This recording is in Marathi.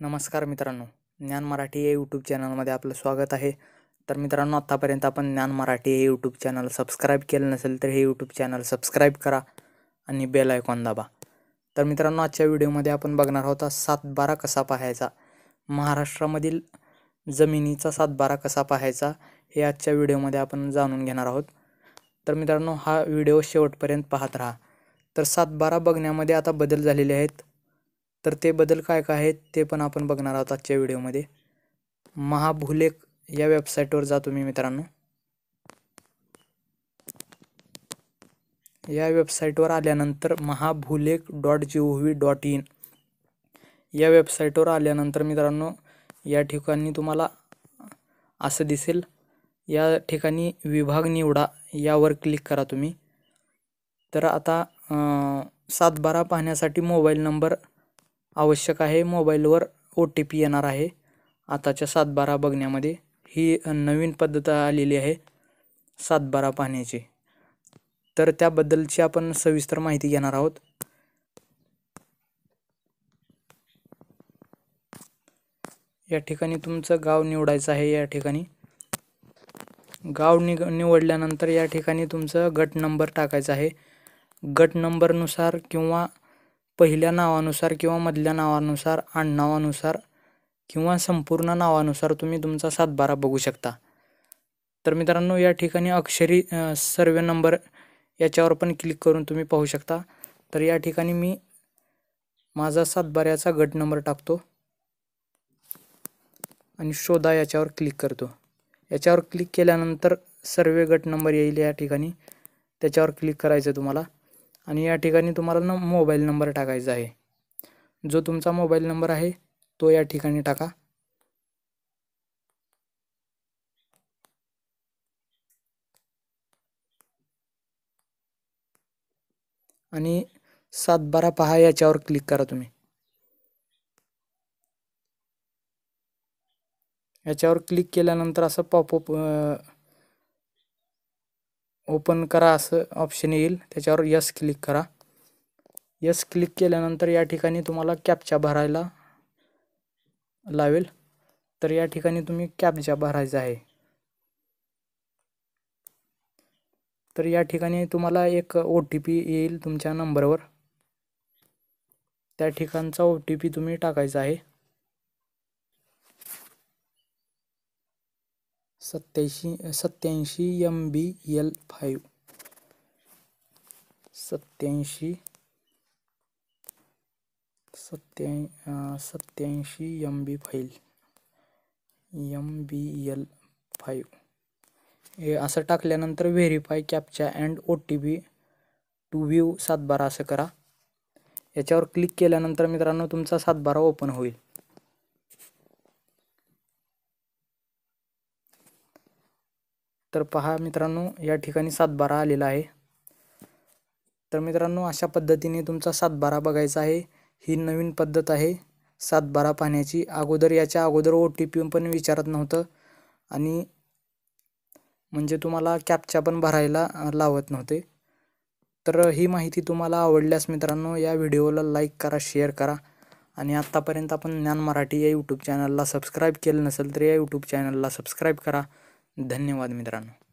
नमस्कार मित्रांनो ज्ञान मराठी या यूट्यूब चॅनलमध्ये आपलं स्वागत आहे. तर मित्रांनो आत्तापर्यंत आपण ज्ञान मराठी हे यूट्यूब चॅनल सबस्क्राईब केलं नसेल तर हे यूट्यूब चॅनल सबस्क्राईब करा आणि बेल आयकॉन दाबा. तर मित्रांनो आजच्या व्हिडिओमध्ये आपण बघणार आहोत सात बारा कसा पाहायचा? महाराष्ट्रामधील जमिनीचा सातबारा कसा पाहायचा? हे आजच्या व्हिडिओमध्ये आपण जाणून घेणार आहोत. तर मित्रांनो हा व्हिडिओ शेवटपर्यंत पाहत राहा. तर सातबारा बघण्यामध्ये आता बदल झालेले आहेत. तर ते बदल काय काय आहेत ते पण आपण बघणार आहोत आजच्या व्हिडिओमध्ये. महाभूलेख या वेबसाईटवर जा तुम्ही मित्रांनो. या वेबसाईटवर आल्यानंतर Mahabhulekh dot G O V dot in या वेबसाईटवर आल्यानंतर मित्रांनो या ठिकाणी तुम्हाला असं दिसेल या ठिकाणी विभाग निवडा यावर क्लिक करा तुम्ही. तर आता सातबारा पाहण्यासाठी मोबाईल नंबर आवश्यक आहे. मोबाईलवर ओ टी पी येणार आहे. आताच्या सातबारा बघण्यामध्ये ही नवीन पद्धत आलेली आहे. सातबारा पाहण्याची. तर त्याबद्दलची आपण सविस्तर माहिती घेणार आहोत. या ठिकाणी तुमचं गाव निवडायचं आहे. या ठिकाणी. गाव निग निवडल्यानंतर या ठिकाणी तुमचं गट नंबर टाकायचा आहे. गट नंबरनुसार किंवा पहिल्या नावानुसार किंवा मधल्या नावानुसार आडनावानुसार किंवा संपूर्ण नावानुसार तुम्ही तुमचा सातबारा बघू शकता. तर मित्रांनो या ठिकाणी अक्षरी सर्वे नंबर याच्यावर पण क्लिक करून तुम्ही पाहू शकता. तर या ठिकाणी मी माझा सातबाऱ्याचा गट नंबर टाकतो आणि शोधा याच्यावर क्लिक करतो. याच्यावर क्लिक केल्यानंतर सर्वे गट नंबर येईल या ठिकाणी. त्याच्यावर क्लिक करायचं तुम्हाला. आणि या ठिकाणी तुम्हाला न मोबाईल नंबर टाकायचा आहे. जो तुमचा मोबाईल नंबर आहे तो या ठिकाणी टाका. आणि सात बारा पहा याच्यावर क्लिक करा तुम्ही. याच्यावर क्लिक केल्यानंतर असं पॉपअप ओपन करा असं ऑप्शन येईल. त्याच्यावर यस क्लिक करा. यस क्लिक केल्यानंतर या ठिकाणी तुम्हाला कॅपच्या भरायला लावेल. तर या ठिकाणी तुम्ही कॅपच्या भरायचा आहे. तर या ठिकाणी तुम्हाला एक ओ टी पी येईल तुमच्या नंबरवर त्या ठिकाणचा ओ टी पी तुम्ही टाकायचा आहे. सत्याऐंशी सत्याऐंशी एम बी एल फाईव्ह सत्याऐंशी सत्या सत्याऐंशी M B file M B L five हे असं टाकल्यानंतर verify captcha and O T P to view सातबारा असं करा. याच्यावर क्लिक केल्यानंतर मित्रांनो तुमचा सातबारा ओपन होईल. तर पहा मित्रांनो या ठिकाणी सातबारा आलेला आहे. तर मित्रांनो अशा पद्धतीने तुमचा सातबारा बघायचा आहे. ही नवीन पद्धत आहे. सातबारा पाहण्याची. अगोदर याच्या अगोदर ओ टी पी पण विचारत नव्हतं. आणि म्हणजे तुम्हाला कॅपच्या पण भरायला लावत नव्हते. तर ही माहिती तुम्हाला आवडल्यास मित्रांनो या व्हिडिओला लाईक करा शेअर करा. आणि आत्तापर्यंत आपण ज्ञान मराठी या यूट्यूब चॅनलला सबस्क्राईब केलं नसेल तर या यूट्यूब चॅनलला सबस्क्राईब करा. धन्यवाद मित्रांनो.